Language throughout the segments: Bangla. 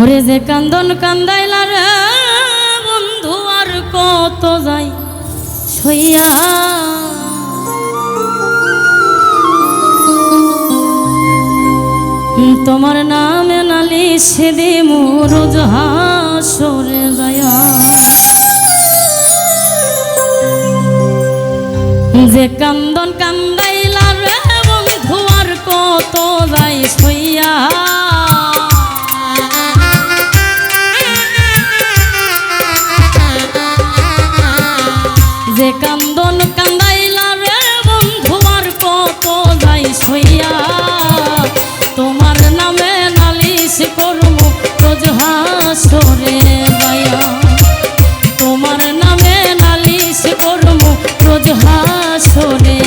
ভরে যে কান্দন কান্দাই রে, বন্ধু আর কত যাই সইয়া। তোমার নামে নালি সেদি মোর সরে দয়া। যে কান্দন কান্দ শোনে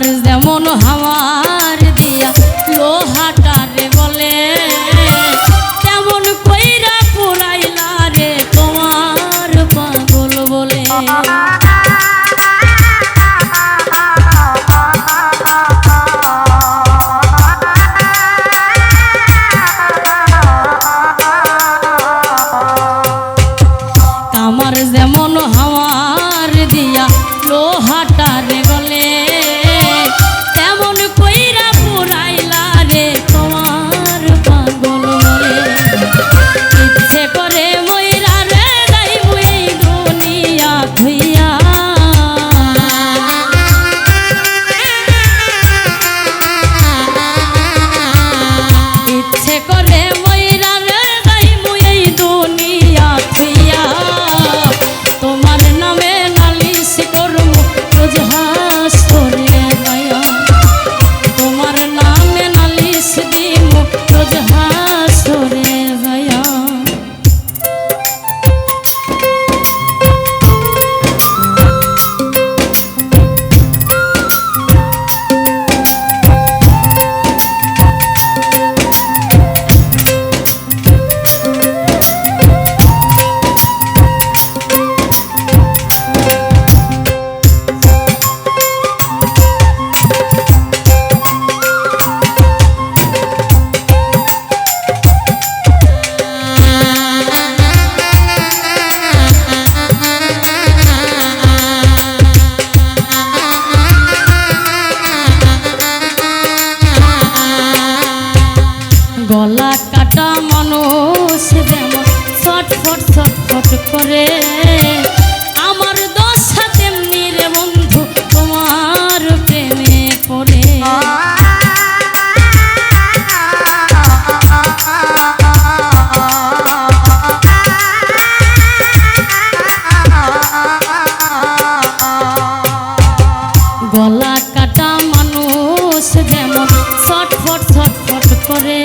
তোমার যেমন দিয়া বলে তেমন কইরা পুরাইলা রে তোমার পাগল বলে। আমার যেমন হাওয়ার দিয়া লোহাটারে করে।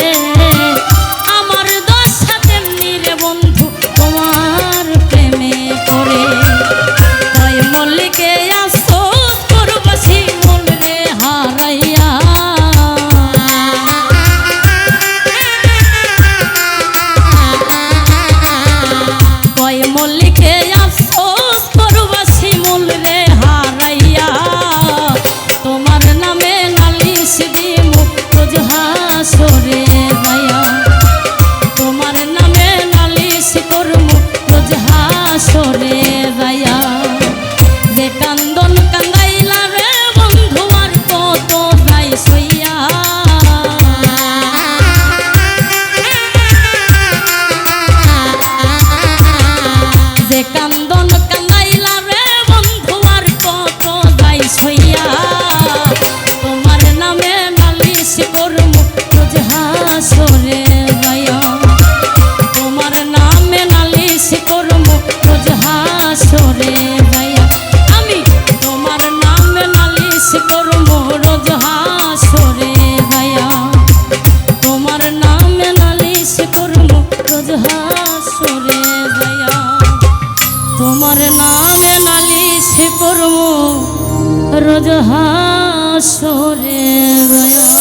রোজ হাসরে যাইয়া